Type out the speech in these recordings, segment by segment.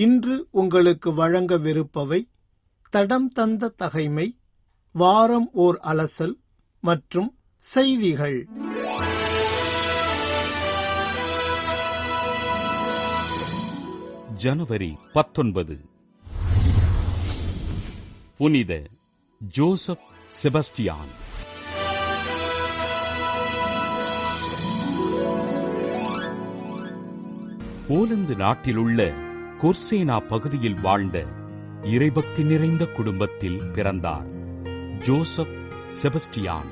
இன்று உங்களுக்கு வழங்கவிருப்பவை தடம் தந்த தகைமை வாரம் ஓர் அலசல் மற்றும் செய்திகள். ஜனவரி பத்தொன்பது. புனித ஜோசப் செபஸ்டியான். போலந்து நாட்டிலுள்ள கொர்சேனா பகுதியில் வாழ்ந்த இறைபக்தி நிறைந்த குடும்பத்தில் பிறந்தார் ஜோசப் செபஸ்டியான்.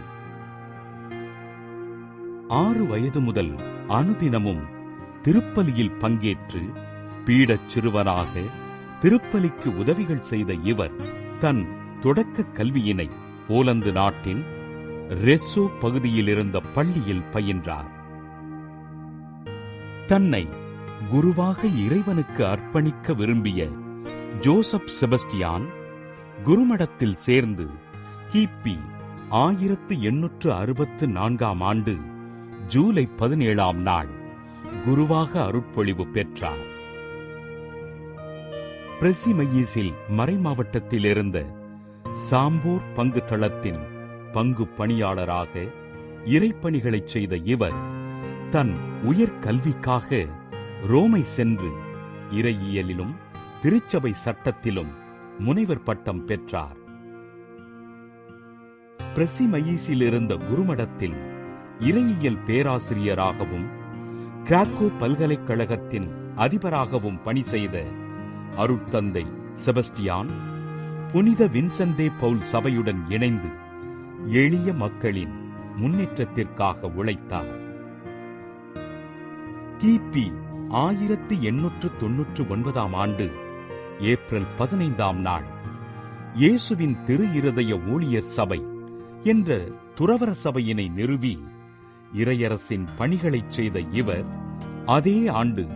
ஆறு வயது முதல் அனுதினமும் திருப்பலியில் பங்கேற்று பீடச் சிறுவனாக திருப்பலிக்கு உதவிகள் செய்த இவர் தன் தொடக்க கல்வியினை போலந்து நாட்டின் ரெசோ பகுதியில் இருந்த பள்ளியில் பயின்றார். தன்னை குருவாக இறைவனுக்கு அர்ப்பணிக்க விரும்பிய ஜோசப் செபஸ்டியான் குருமடத்தில் சேர்ந்து கிபி ஆயிரத்து எண்ணூற்று அறுபத்து நான்காம் ஆண்டு ஜூலை பதினேழாம் நாள் குருவாக அருட்பொழிவு பெற்றார். பிரசிமையீசில் மறைமாவட்டத்தில் இருந்த சாம்பூர் பங்கு தளத்தின் பங்கு பணியாளராக இறைப்பணிகளைச் செய்த இவர் தன் உயர்கல்விக்காக ரோமை சென்று இறையியலிலும் திருச்சபை சட்டத்திலும் முனைவர் பட்டம் பெற்றார். பிரசிமயீசில் இருந்த குருமடத்தில் இறையியல் பேராசிரியராகவும் கிராக்கோ பல்கலைக்கழகத்தின் அதிபராகவும் பணி செய்த அருட்தந்தை செபஸ்டியான் புனித வின்சந்தே பவுல் சபையுடன் இணைந்து எளிய மக்களின் முன்னேற்றத்திற்காக உழைத்தார். கிபி ஆயிரத்தி எண்ணூற்று தொன்னூற்று ஒன்பதாம் ஆண்டு ஏப்ரல் பதினைந்தாம் நாள். இயேசுவின் திரு இருதய ஊழியர் சபை என்ற துறவர சபையினை நிறுவி இறையரசின் பணிகளைச் செய்த இவர் அதே ஆண்டு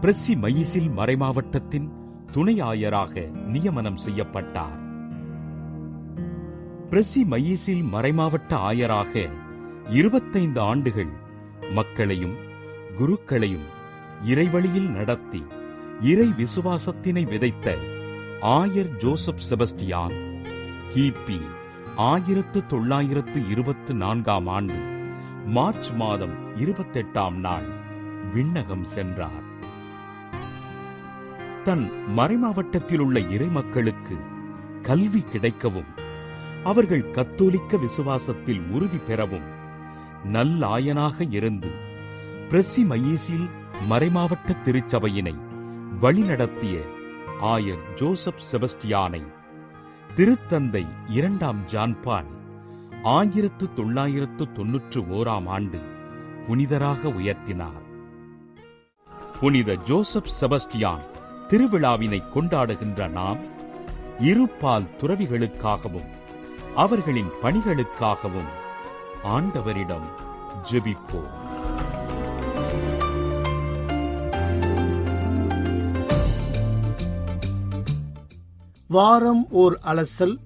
பிரசி மயிசில் மறைமாவட்டத்தின் துணை ஆயராக நியமனம் செய்யப்பட்டார். பிரசி மயிசில் மறைமாவட்ட ஆயராக இருபத்தைந்து ஆண்டுகள் மக்களையும் குருக்களையும் இறைவழியில் நடத்தி இறை விசுவாசத்தினை விதைத்த ஆயர் ஜோசப் செபஸ்டியான் கிபி ஆயிரத்து தொள்ளாயிரத்து இருபத்து நான்காம் ஆண்டு மார்ச் மாதம் இருபத்தெட்டாம் நாள் விண்ணகம் சென்றார். தன் மறைமாவட்டத்தில் உள்ள இறைமக்களுக்கு கல்வி கிடைக்கவும் அவர்கள் கத்தோலிக்க விசுவாசத்தில் உறுதி பெறவும் நல்லாயனாக இருந்து பிரசி மையீசில் மறைமாவட்ட திருச்சபையினை வழிநடத்திய ஆயர் ஜோசப் செபஸ்டியானை திருத்தந்தை இரண்டாம் ஜான்பான் ஆயிரத்து தொள்ளாயிரத்து தொன்னூற்று ஓராம் ஆண்டு புனிதராக உயர்த்தினார். புனித ஜோசப் செபஸ்டியான் திருவிழாவினை கொண்டாடுகின்ற நாம் இருபால் துறவிகளுக்காகவும் அவர்களின் பணிகளுக்காகவும் ஆண்டவரிடம் ஜெபிப்போம். வாரம் ஓர் அலசல்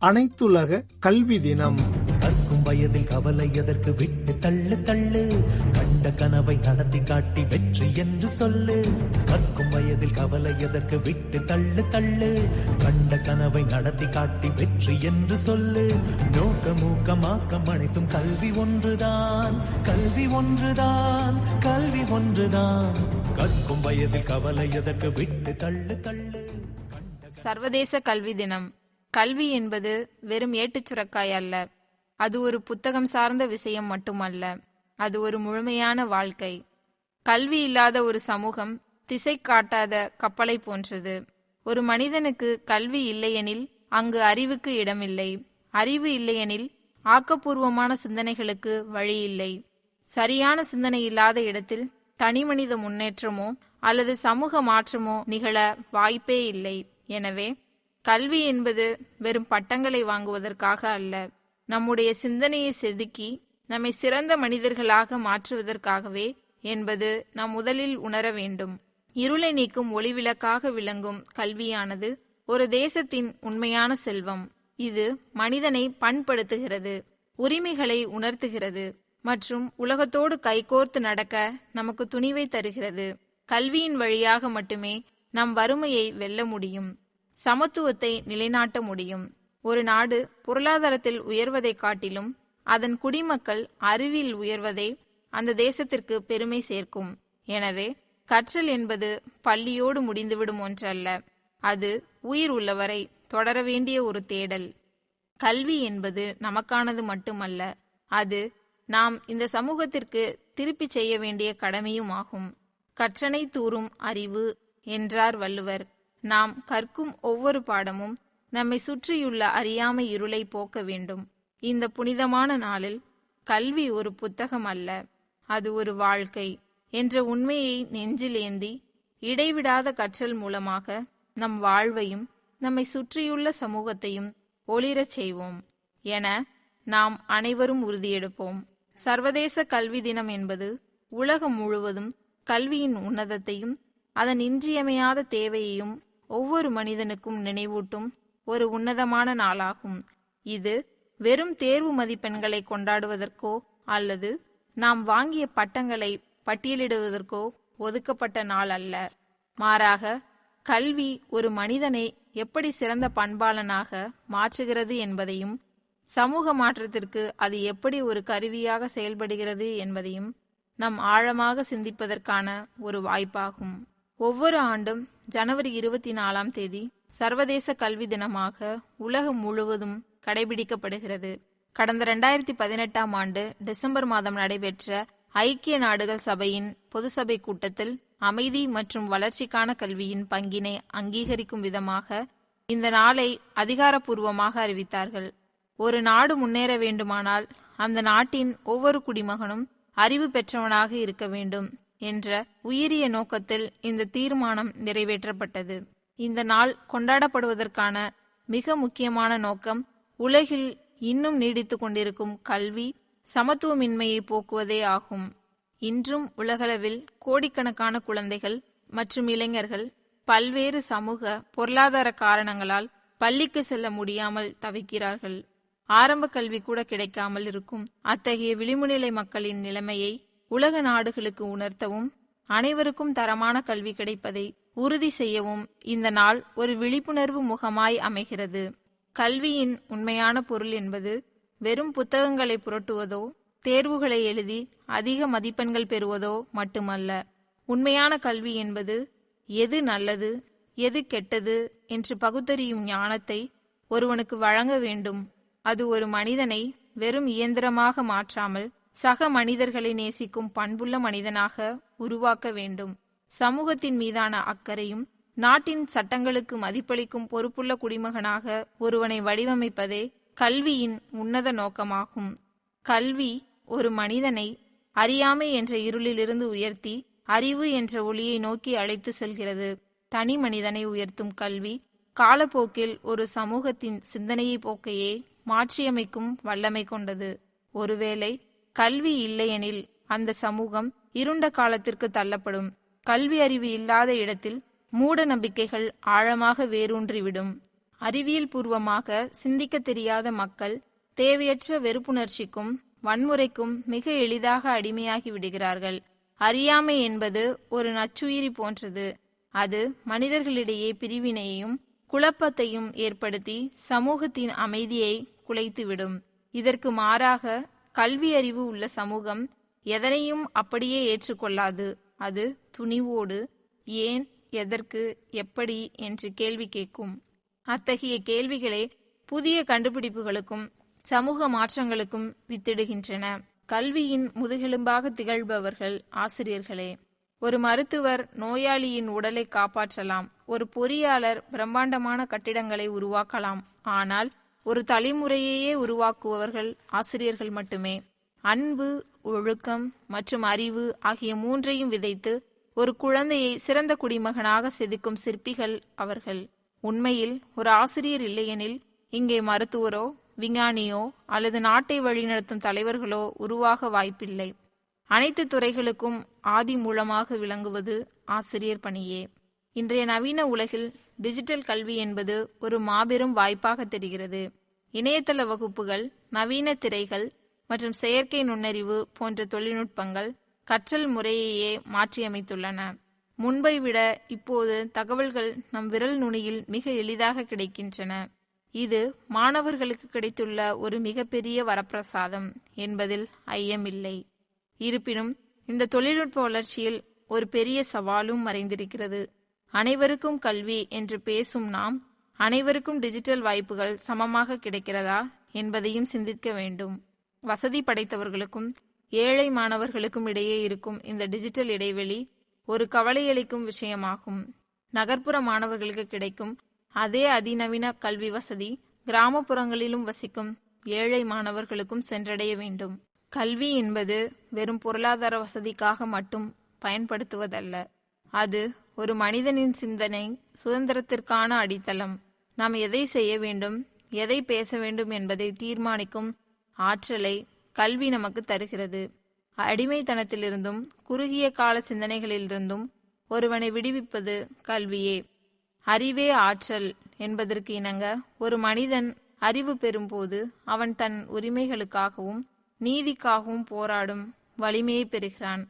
அனைத்துலக கல்வி தினம். கற்கும் வயதில் கவலை எதற்கு விட்டு தள்ளு தள்ளு. கண்ட கனவை நடத்தி காட்டி வெற்றி என்று சொல்லு. கற்கும் வயதில் கவலை எதற்கு விட்டு தள்ளு தள்ளு. கண்ட கனவை நடத்தி காட்டி வெற்றி என்று சொல்லு. நோக்க மூக்கமாக்கம் அனைத்தும் கல்வி ஒன்றுதான். கல்வி ஒன்றுதான் கல்வி ஒன்றுதான். கற்கும் வயதில் கவலை எதற்கு விட்டு தள்ளு தள்ளு. சர்வதேச கல்வி தினம். கல்வி என்பது வெறும் ஏட்டுச் சுரக்காய் அல்ல. அது ஒரு புத்தகம் சார்ந்த விஷயம் மட்டுமல்ல. அது ஒரு முழுமையான வாழ்க்கை. கல்வி இல்லாத ஒரு சமூகம் திசை காட்டாத கப்பலை போன்றது. ஒரு மனிதனுக்கு கல்வி இல்லையெனில் அங்கு அறிவுக்கு இடமில்லை. அறிவு இல்லையெனில் ஆக்கப்பூர்வமான சிந்தனைகளுக்கு வழி இல்லை. சரியான சிந்தனை இல்லாத இடத்தில் தனிமனித முன்னேற்றமோ அல்லது சமூக மாற்றமோ நிகழ வாய்ப்பே இல்லை. எனவே கல்வி என்பது வெறும் பட்டங்களை வாங்குவதற்காக அல்ல. நம்முடைய சிந்தனையை செதுக்கி நம்மை சிறந்த மனிதர்களாக மாற்றுவதற்காகவே என்பது நாம் முதலில் உணர வேண்டும். இருளை நீக்கும் ஒளிவிளக்காக விளங்கும் கல்வியானது ஒரு தேசத்தின் உண்மையான செல்வம். இது மனிதனை பண்படுத்துகிறது உரிமைகளை உணர்த்துகிறது மற்றும் உலகத்தோடு கைகோர்த்து நடக்க நமக்கு துணிவை தருகிறது. கல்வியின் வழியாக மட்டுமே நம் வறுமையை வெல்ல முடியும். சமத்துவத்தை நிலைநாட்ட முடியும். ஒரு நாடு பொருளாதாரத்தில் உயர்வதைக் காட்டிலும் அதன் குடிமக்கள் அறிவில் உயர்வதே அந்த தேசத்திற்கு பெருமை சேர்க்கும். எனவே கற்றல் என்பது பள்ளியோடு முடிந்துவிடும் ஒன்றல்ல. அது உயிர் உள்ளவரை தொடர வேண்டிய ஒரு தேடல். கல்வி என்பது நமக்கானது மட்டுமல்ல. அது நாம் இந்த சமூகத்திற்கு திருப்பிச் செய்ய வேண்டிய கடமையும் ஆகும். கற்றனை தூறும் அறிவு என்றார் வள்ளுவர். நாம் கற்கும் ஒவ்வொரு பாடமும் நம்மை சுற்றியுள்ள அறியாமை இருளை போக்க வேண்டும். இந்த புனிதமான நாளில் கல்வி ஒரு புத்தகம் அல்ல அது ஒரு வாழ்க்கை என்ற உண்மையை நெஞ்சிலேந்தி இடைவிடாத கற்றல் மூலமாக நம் வாழ்வையும் நம்மை சுற்றியுள்ள சமூகத்தையும் ஒளிரச் செய்வோம் என நாம் அனைவரும் உறுதியெடுப்போம். சர்வதேச கல்வி தினம் என்பது உலகம் முழுவதும் கல்வியின் உன்னதத்தையும் அதன் இன்றியமையாத தேவையையும் ஒவ்வொரு மனிதனுக்கும் நினைவூட்டும் ஒரு உன்னதமான நாளாகும். இது வெறும் தேர்வு மதிப்பெண்களை கொண்டாடுவதற்கோ அல்லது நாம் வாங்கிய பட்டங்களை பட்டியலிடுவதற்கோ ஒதுக்கப்பட்ட நாள் அல்ல. மாறாக கல்வி ஒரு மனிதனை எப்படி சிறந்த பண்பாளனாக மாற்றுகிறது என்பதையும் சமூக மாற்றத்திற்கு அது எப்படி ஒரு கருவியாக செயல்படுகிறது என்பதையும் நம் ஆழமாக சிந்திப்பதற்கான ஒரு வாய்ப்பாகும். ஒவ்வொரு ஆண்டும் ஜனவரி இருபத்தி நாலாம் தேதி சர்வதேச கல்வி தினமாக உலகம் முழுவதும் கடைபிடிக்கப்படுகிறது. கடந்த இரண்டாயிரத்தி பதினெட்டாம் ஆண்டு டிசம்பர் மாதம் நடைபெற்ற ஐக்கிய நாடுகள் சபையின் பொதுசபை கூட்டத்தில் அமைதி மற்றும் வளர்ச்சிக்கான கல்வியின் பங்கினை அங்கீகரிக்கும் விதமாக இந்த நாளை அதிகாரப்பூர்வமாக அறிவித்தார்கள். ஒரு நாடு முன்னேற வேண்டுமானால் அந்த நாட்டின் ஒவ்வொரு குடிமகனும் அறிவு பெற்றவனாக இருக்க வேண்டும். என்ற உயரிய நோக்கத்தில் இந்த தீர்மானம் நிறைவேற்றப்பட்டது. இந்த நாள் கொண்டாடப்படுவதற்கான மிக முக்கியமான நோக்கம் உலகில் இன்னும் நீடித்து கொண்டிருக்கும் கல்வி சமத்துவமின்மையை போக்குவதே ஆகும். இன்றும் உலகளவில் கோடிக்கணக்கான குழந்தைகள் மற்றும் இளைஞர்கள் பல்வேறு சமூக பொருளாதார காரணங்களால் பள்ளிக்கு செல்ல முடியாமல் தவிக்கிறார்கள். ஆரம்ப கல்வி கூட கிடைக்காமல் இருக்கும் அத்தகைய விளிம்புநிலை மக்களின் நிலைமையை உலக நாடுகளுக்கு உணர்த்தவும் அனைவருக்கும் தரமான கல்வி கிடைப்பதை உறுதி செய்யவும் இந்த நாள் ஒரு விழிப்புணர்வு முகமாய் அமைகிறது. கல்வியின் உண்மையான பொருள் என்பது வெறும் புத்தகங்களை புரட்டுவதோ தேர்வுகளை எழுதி அதிக மதிப்பெண்கள் பெறுவதோ மட்டுமல்ல. உண்மையான கல்வி என்பது எது நல்லது எது கெட்டது என்று பகுத்தறியும் ஞானத்தை ஒருவனுக்கு வழங்க வேண்டும். அது ஒரு மனிதனை வெறும் இயந்திரமாக மாற்றாமல் சக மனிதர்களை நேசிக்கும் பண்புள்ள மனிதனாக உருவாக்க வேண்டும். சமூகத்தின் மீதான அக்கறையும் நாட்டின் சட்டங்களுக்கு மதிப்பளிக்கும் பொறுப்புள்ள குடிமகனாக ஒருவனை வடிவமைப்பதே கல்வியின் உன்னத நோக்கமாகும். கல்வி ஒரு மனிதனை அறியாமை என்ற இருளிலிருந்து உயர்த்தி அறிவு என்ற ஒளியை நோக்கி அழைத்து செல்கிறது. தனி மனிதனை உயர்த்தும் கல்வி காலப்போக்கில் ஒரு சமூகத்தின் சிந்தனையை போக்கையே மாற்றியமைக்கும் வல்லமை கொண்டது. ஒருவேளை கல்வி இல்லையெனில் அந்த சமூகம் இருண்ட காலத்திற்கு தள்ளப்படும். கல்வி அறிவு இல்லாத இடத்தில் மூட நம்பிக்கைகள் ஆழமாக வேரூன்றிவிடும். அறிவியல் பூர்வமாக சிந்திக்க தெரியாத மக்கள் தேவையற்ற வெறுப்புணர்ச்சிக்கும் வன்முறைக்கும் மிக எளிதாக அடிமையாகி விடுகிறார்கள். அறியாமை என்பது ஒரு நச்சுயிரி போன்றது. அது மனிதர்களிடையே பிரிவினையையும் குழப்பத்தையும் ஏற்படுத்தி சமூகத்தின் அமைதியை குலைத்துவிடும். இதற்கு மாறாக கல்வி அறிவு உள்ள சமூகம் எதனையும் அப்படியே ஏற்றுக்கொள்ளாது. அது துணிவோடு ஏன் எதற்கு எப்படி? என்று கேள்வி கேட்கும் அத்தகைய கேள்விகளே புதிய கண்டுபிடிப்புகளுக்கும் சமூக மாற்றங்களுக்கும் வித்திடுகின்றன. கல்வியின் முதுகெலும்பாக திகழ்பவர்கள் ஆசிரியர்களே ஒரு மருத்துவர் நோயாளியின் உடலை காப்பாற்றலாம் ஒரு பொறியாளர் பிரம்மாண்டமான கட்டிடங்களை உருவாக்கலாம். ஆனால் ஒரு தலைமுறையையே உருவாக்குபவர்கள் ஆசிரியர்கள் மட்டுமே. அன்பு ஒழுக்கம் மற்றும் அறிவு ஆகிய மூன்றையும் விதைத்து ஒரு குழந்தையை சிறந்த குடிமகனாக செதுக்கும் சிற்பிகள் அவர்கள். உண்மையில் ஒரு ஆசிரியர் இல்லையெனில் இங்கே மருத்துவரோ விஞ்ஞானியோ அல்லது நாட்டை வழிநடத்தும் தலைவர்களோ உருவாக வாய்ப்பில்லை. அனைத்து துறைகளுக்கும் ஆதி மூலமாக விளங்குவது ஆசிரியர் பணியே. இன்றைய நவீன உலகில் டிஜிட்டல் கல்வி என்பது ஒரு மாபெரும் வாய்ப்பாக தெரிகிறது. இணையதள வகுப்புகள் நவீன திரைகள் மற்றும் செயற்கை நுண்ணறிவு போன்ற தொழில்நுட்பங்கள் கற்றல் முறையையே மாற்றியமைத்துள்ளன. முன்பை விட இப்போது தகவல்கள் நம் விரல் நுனியில் மிக எளிதாக கிடைக்கின்றன. இது மாணவர்களுக்கு கிடைத்துள்ள ஒரு மிகப்பெரிய வரப்பிரசாதம் என்பதில் ஐயமில்லை இருப்பினும் இந்த தொழில்நுட்ப வளர்ச்சியில் ஒரு பெரிய சவாலும் மறைந்திருக்கிறது. அனைவருக்கும் கல்வி என்று பேசும் நாம் அனைவருக்கும் டிஜிட்டல் வாய்ப்புகள் சமமாக கிடைக்கிறதா என்பதையும் சிந்திக்க வேண்டும். வசதி படைத்தவர்களுக்கும் ஏழை மாணவர்களுக்கும் இடையே இருக்கும் இந்த டிஜிட்டல் இடைவெளி ஒரு கவலையளிக்கும் விஷயமாகும். நகர்ப்புற மாணவர்களுக்கு கிடைக்கும் அதே அதிநவீன கல்வி வசதி கிராமப்புறங்களிலும் வசிக்கும் ஏழை மாணவர்களுக்கும் சென்றடைய வேண்டும். கல்வி என்பது வெறும் பொருளாதார வசதிக்காக மட்டும் பயன்படுத்துவதல்ல. அது ஒரு மனிதனின் சிந்தனை சுதந்திரத்திற்கான அடித்தளம். நாம் எதை செய்ய வேண்டும் எதை பேச வேண்டும் என்பதை தீர்மானிக்கும் ஆற்றலை கல்வி நமக்கு தருகிறது. அடிமைத்தனத்திலிருந்தும் குறுகிய கால சிந்தனைகளிலிருந்தும் ஒருவனை விடுவிப்பது கல்வியே. அறிவே ஆற்றல் என்பதற்கு இணங்க ஒரு மனிதன் அறிவு பெறும்போது அவன் தன் உரிமைகளுக்காகவும் நீதிக்காகவும் போராடும் வலிமையை பெறுகிறான்.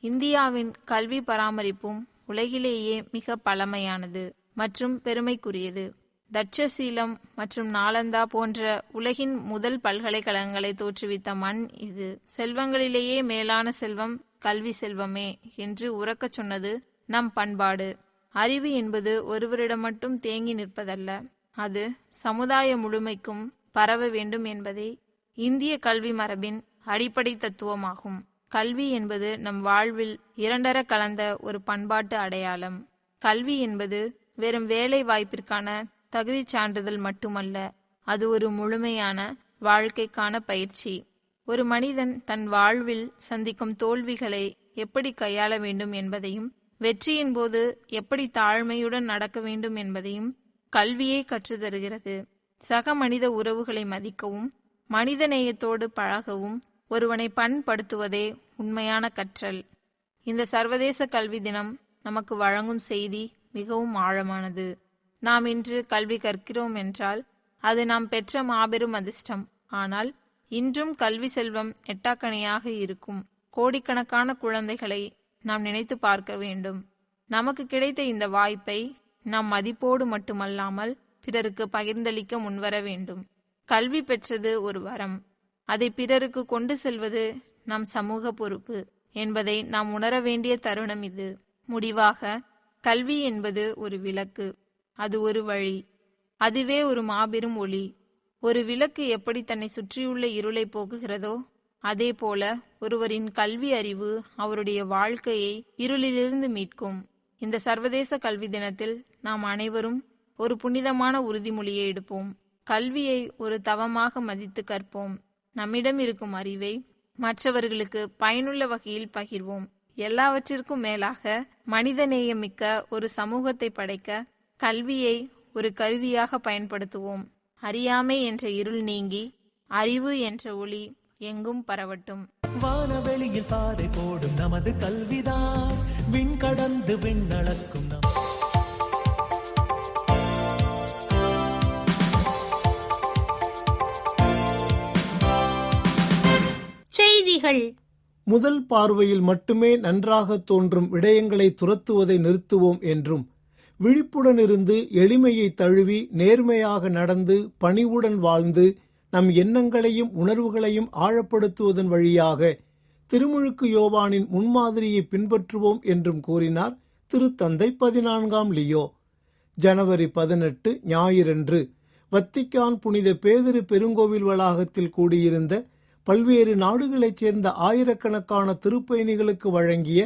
இந்தியாவின் கல்வி பராமரிப்பும் உலகிலேயே மிக பழமையானது மற்றும் பெருமைக்குரியது. தட்சசீலம் மற்றும் நாலந்தா போன்ற உலகின் முதல் பல்கலைக்கழகங்களை தோற்றுவித்த மண் இது. செல்வங்களிலேயே மேலான செல்வம் கல்வி செல்வமே என்று உறக்கச் சொன்னது நம் பண்பாடு. அறிவு என்பது ஒருவரிடம் மட்டும் தேங்கி நிற்பதல்ல. அது சமுதாய முழுமைக்கும் பரவ வேண்டும் என்பதே இந்திய கல்வி மரபின் அடிப்படை தத்துவமாகும். கல்வி என்பது நம் வாழ்வில் இரண்டர கலந்த ஒரு பண்பாட்டு அடையாளம். கல்வி என்பது வெறும் வேலை வாய்ப்பிற்கான தகுதி சான்றிதழ் மட்டுமல்ல அது ஒரு முழுமையான வாழ்க்கைக்கான பயிற்சி. ஒரு மனிதன் தன் வாழ்வில் சந்திக்கும் தோல்விகளை எப்படி கையாள வேண்டும் என்பதையும் வெற்றியின் போது எப்படி தாழ்மையுடன் நடக்க வேண்டும் என்பதையும் கல்வியே கற்றுத்தருகிறது சக மனித உறவுகளை மதிக்கவும் மனிதநேயத்தோடு பழகவும் ஒருவனை பண்படுத்துவதே உண்மையான கற்றல். இந்த சர்வதேச கல்வி தினம் நமக்கு வழங்கும் செய்தி மிகவும் ஆழமானது. நாம் இன்று கல்வி கற்கிறோம் என்றால் அது நாம் பெற்ற மாபெரும் அதிர்ஷ்டம். ஆனால் இன்றும் கல்வி செல்வம் எட்டாக்கணையாக இருக்கும். கோடிக்கணக்கான குழந்தைகளை நாம் நினைத்து பார்க்க வேண்டும். நமக்கு கிடைத்த இந்த வாய்ப்பை நாம் மதிப்போடு மட்டுமல்லாமல் பிறருக்கு பகிர்ந்தளிக்க முன்வர வேண்டும். கல்வி பெற்றது ஒரு வரம். அதை பிறருக்கு கொண்டு செல்வது நம் சமூக பொறுப்பு என்பதை நாம் உணர வேண்டிய தருணம் இது. முடிவாக கல்வி என்பது ஒரு விளக்கு. அது ஒரு வழி. அதுவே ஒரு மாபெரும் ஒளி. ஒரு விளக்கு எப்படி தன்னை சுற்றியுள்ள இருளை போக்குகிறதோ அதே போல ஒருவரின் கல்வி அறிவு அவருடைய வாழ்க்கையை இருளிலிருந்து மீட்கும். இந்த சர்வதேச கல்வி தினத்தில் நாம் அனைவரும் ஒரு புனிதமான உறுதிமொழியை எடுப்போம். கல்வியை ஒரு தவமாக மதித்து கற்போம். நம்மிடம் இருக்கும் அறிவை மற்றவர்களுக்கு பயனுள்ள வகையில் பகிர்வோம். எல்லாவற்றிற்கும் மேலாக மனிதநேயமிக்க ஒரு சமூகத்தை படைக்க கல்வியை ஒரு கருவியாக பயன்படுத்துவோம். அறியாமை என்ற இருள் நீங்கி அறிவு என்ற ஒளி எங்கும் பரவட்டும். வானவெளியில் பாதை போடும் நமது கல்விதான். விண் கடந்து விண்ணளக்கும் நம் விடுங்கள் முதல் பார்வையில் மட்டுமே நன்றாக தோன்றும் விடயங்களை துரத்துவதை நிறுத்துவோம் என்றும் விழிப்புடன் இருந்து எளிமையை தழுவி நேர்மையாக நடந்து பணிவுடன் வாழ்ந்து நம் எண்ணங்களையும் உணர்வுகளையும் ஆழப்படுத்துவதன் வழியாக திருமுழுக்கு யோவானின் முன்மாதிரியை பின்பற்றுவோம் என்றும் கூறினார் திருத்தந்தை பதினான்காம் லியோ. ஜனவரி பதினெட்டு ஞாயிறன்று வத்திக்கான் புனித பேதிரு பெருங்கோவில் வளாகத்தில் கூடியிருந்த பல்வேறு நாடுகளைச் சேர்ந்த ஆயிரக்கணக்கான திருப்பயணிகளுக்கு வழங்கிய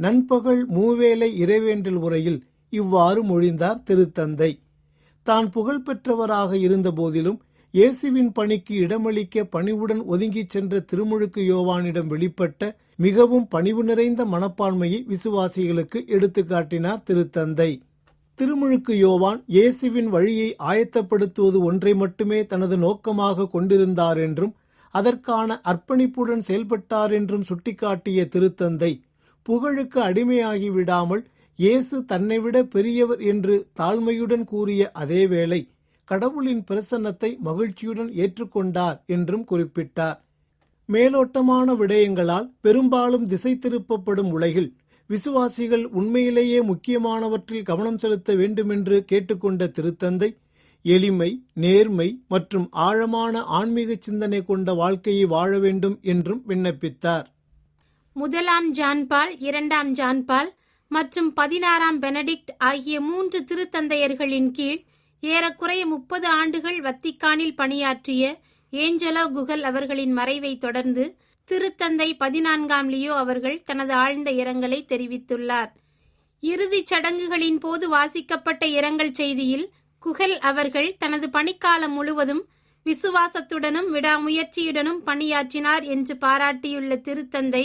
நண்பகல் மூவேளை இறைவேண்டல் உரையில் இவ்வாறு மொழிந்தார் திருத்தந்தை. தான் புகழ்பெற்றவராக இருந்த போதிலும் இயேசுவின் பணிக்கு இடமளிக்க பணிவுடன் ஒதுங்கிச் சென்ற திருமுழுக்கு யோவானிடம் வெளிப்பட்ட மிகவும் பணிவு நிறைந்த மனப்பான்மையை விசுவாசிகளுக்கு எடுத்துக்காட்டினார் திருத்தந்தை. திருமுழுக்கு யோவான் இயேசுவின் வழியை ஆயத்தப்படுத்துவது ஒன்றை மட்டுமே தனது நோக்கமாக கொண்டிருந்தார் என்றும் அதற்கான அர்ப்பணிப்புடன் செயல்பட்டார் என்றும் சுட்டிக்காட்டிய திருத்தந்தை புகழுக்கு அடிமையாகி விடாமல் இயேசு தன்னைவிட பெரியவர் என்று தாழ்மையுடன் கூறிய அதேவேளை கடவுளின் பிரசன்னத்தை மகிழ்ச்சியுடன் ஏற்றுக்கொண்டார் என்றும் குறிப்பிட்டார். மேலோட்டமான விடயங்களால் பெரும்பாலும் திசை திருப்பப்படும் உலகில் விசுவாசிகள் உண்மையிலேயே முக்கியமானவற்றில் கவனம் செலுத்த வேண்டுமென்று கேட்டுக்கொண்ட திருத்தந்தை எளிமை நேர்மை மற்றும் ஆழமான ஆன்மீக சிந்தனை கொண்ட வாழ்க்கையை வாழ வேண்டும் என்றும் விண்ணப்பித்தார். முதலாம் ஜான்பால் இரண்டாம் ஜான்பால் மற்றும் பதினாறாம் பெனடிக்ட் ஆகிய மூன்று திருத்தந்தையர்களின் கீழ் ஏறக்குறைய முப்பது ஆண்டுகள் வத்திக்கானில் பணியாற்றிய ஏஞ்சலோ குகல் அவர்களின் மறைவை தொடர்ந்து திருத்தந்தை பதினான்காம் லியோ அவர்கள் தனது ஆழ்ந்த இரங்கலை தெரிவித்துள்ளார். இறுதிச் சடங்குகளின் போது வாசிக்கப்பட்ட இரங்கல் செய்தியில் குகல் அவர்கள் தனது பணிக்காலம் முழுவதும் விசுவாசத்துடனும் விடாமுயற்சியுடனும் பணியாற்றினார் என்று பாராட்டியுள்ள திருத்தந்தை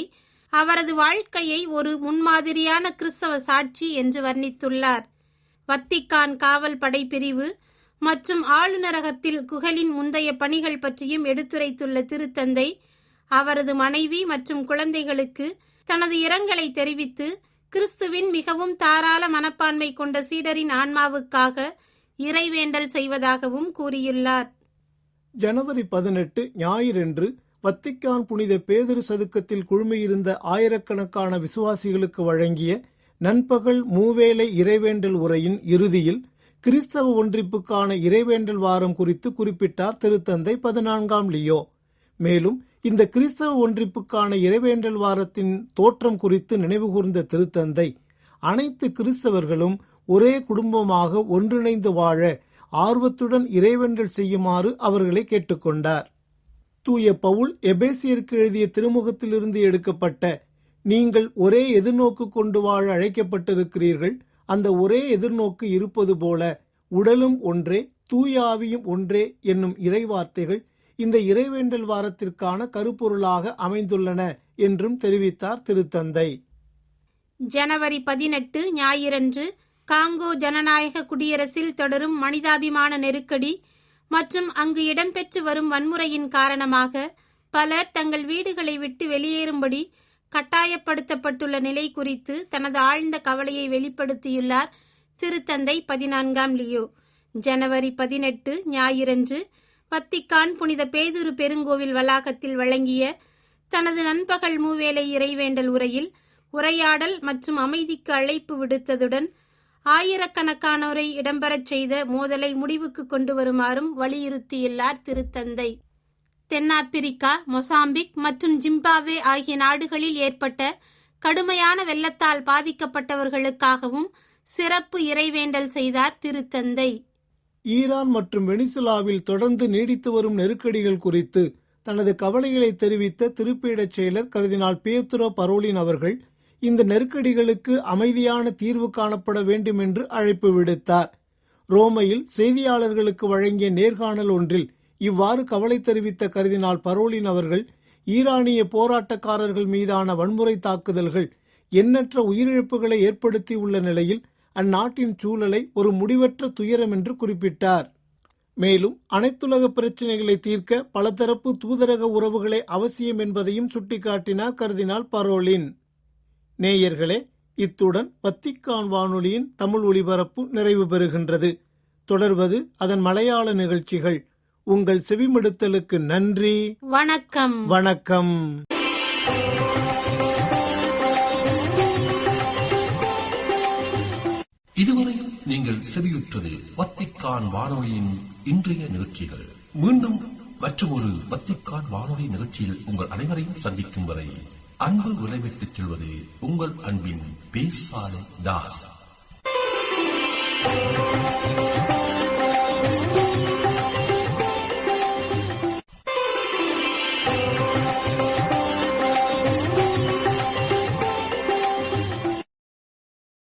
அவரது வாழ்க்கையை ஒரு முன்மாதிரியான கிறிஸ்தவ சாட்சி என்று வர்ணித்துள்ளார். வத்திக்கான் காவல் படைப்பிரிவு மற்றும் ஆளுநரகத்தில் குகலின் முந்தைய பணிகள் பற்றியும் எடுத்துரைத்துள்ள திருத்தந்தை அவரது மனைவி மற்றும் குழந்தைகளுக்கு தனது இரங்கலை தெரிவித்து கிறிஸ்துவின் மிகவும் தாராள மனப்பான்மை கொண்ட சீடரின் ஆன்மாவுக்காக இறைவேண்டல் செய்வதாகவும் கூறியுள்ளார். ஜனவரி பதினெட்டு ஞாயிறன்று வத்திக்கான் புனித பேதரு சதுக்கத்தில் குழுமியிருந்த ஆயிரக்கணக்கான விசுவாசிகளுக்கு வழங்கிய நண்பகல் மூவேளை இறைவேண்டல் உரையின் இறுதியில் கிறிஸ்தவ ஒன்றிப்புக்கான இறைவேண்டல் வாரம் குறித்து குறிப்பிட்டார் திருத்தந்தை பதினான்காம் லியோ. மேலும் இந்த கிறிஸ்தவ ஒன்றிப்புக்கான இறைவேண்டல் வாரத்தின் தோற்றம் குறித்து நினைவுகூர்ந்த திருத்தந்தை அனைத்து கிறிஸ்தவர்களும் ஒரே குடும்பமாக ஒன்றிணைந்து வாழ ஆர்வத்துடன் இறைவேண்டல் செய்யுமாறு அவர்களை கேட்டுக்கொண்டார். தூய பவுல் எபேசியருக்கு எழுதிய திருமுகத்திலிருந்து எடுக்கப்பட்ட நீங்கள் ஒரே எதிர்நோக்கு கொண்டு வாழ அழைக்கப்பட்டிருக்கிறீர்கள். அந்த ஒரே எதிர்நோக்கு இருப்பது போல உடலும் ஒன்றே தூய ஆவியும் ஒன்றே என்னும் இறைவார்த்தைகள் இந்த இறைவேண்டல் வாரத்திற்கான கருப்பொருளாக அமைந்துள்ளன என்றும் தெரிவித்தார் திருத்தந்தை. ஜனவரி பதினெட்டு ஞாயிறன்று காங்கோ ஜனநாயக குடியரசில் தொடரும் மனிதாபிமான நெருக்கடி மற்றும் அங்கு இடம்பெற்று வரும் வன்முறையின் காரணமாக பலர் தங்கள் வீடுகளை விட்டு வெளியேறும்படி கட்டாயப்படுத்தப்பட்டுள்ள நிலை குறித்து தனது ஆழ்ந்த கவலையை வெளிப்படுத்தியுள்ளார் திருத்தந்தை பதினான்காம் லியோ. ஜனவரி பதினெட்டு ஞாயிறன்று வத்திக்கான் புனித பேதுரு பெருங்கோவில் வளாகத்தில் வழங்கிய தனது நண்பகல் மூவேளை இறைவேண்டல் உரையில் உரையாடல் மற்றும் அமைதிக்கு அழைப்பு விடுத்ததுடன் ஆயிரக்கணக்கானோரை இடம்பெறச் செய்த மோதலை முடிவுக்கு கொண்டு வருமாறும் வலியுறுத்தியுள்ளார் திருத்தந்தை. தென்னாப்பிரிக்கா மொசாம்பிக் மற்றும் ஜிம்பாப்வே ஆகிய நாடுகளில் ஏற்பட்ட கடுமையான வெள்ளத்தால் பாதிக்கப்பட்டவர்களுக்காகவும் சிறப்பு இறைவேண்டல் செய்தார் திருத்தந்தை. ஈரான் மற்றும் வெனிசுலாவில் தொடர்ந்து நீடித்து வரும் நெருக்கடிகள் குறித்து தனது கவலைகளை தெரிவித்த திருப்பீடச் செயலர் கருதினால் பியத்ரோ பரோலின் அவர்கள் இந்த நெருக்கடிகளுக்கு அமைதியான தீர்வு காணப்பட வேண்டும் என்று அழைப்பு விடுத்தார். ரோமையில் செய்தியாளர்களுக்கு வழங்கிய நேர்காணல் ஒன்றில் இவ்வாறு கவலை தெரிவித்த கருதினால் பரோலின் அவர்கள் ஈரானிய போராட்டக்காரர்கள் மீதான வன்முறை தாக்குதல்கள் எண்ணற்ற உயிரிழப்புகளை ஏற்படுத்தியுள்ள நிலையில் அந்நாட்டின் சூழலை ஒரு முடிவற்ற துயரம் என்று குறிப்பிட்டார். மேலும் அனைத்துலக பிரச்சினைகளை தீர்க்க பலதரப்பு தூதரக உறவுகளை அவசியம் என்பதையும் சுட்டிக்காட்டினார் கருதினால் பரோலின். நேயர்களே இத்துடன் வத்திக்கான் வானொலியின் தமிழ் ஒலிபரப்பு நிறைவு பெறுகின்றது. தொடர்வது அதன் மலையாள நிகழ்ச்சிகள். உங்கள் செவிமடுத்தலுக்கு நன்றி. வணக்கம். வணக்கம். இதுவரை நீங்கள் செவியுற்றது வத்திக்கான் வானொலியின் இன்றைய நிகழ்ச்சிகள். மீண்டும் மற்றும் ஒரு வத்திக்கான் வானொலி நிகழ்ச்சியில் உங்கள் அனைவரையும் சந்திக்கும் வரை அன்பு உதவிட்டுச் செல்வது உங்கள் அன்பின் பேசாலை தாஸ்.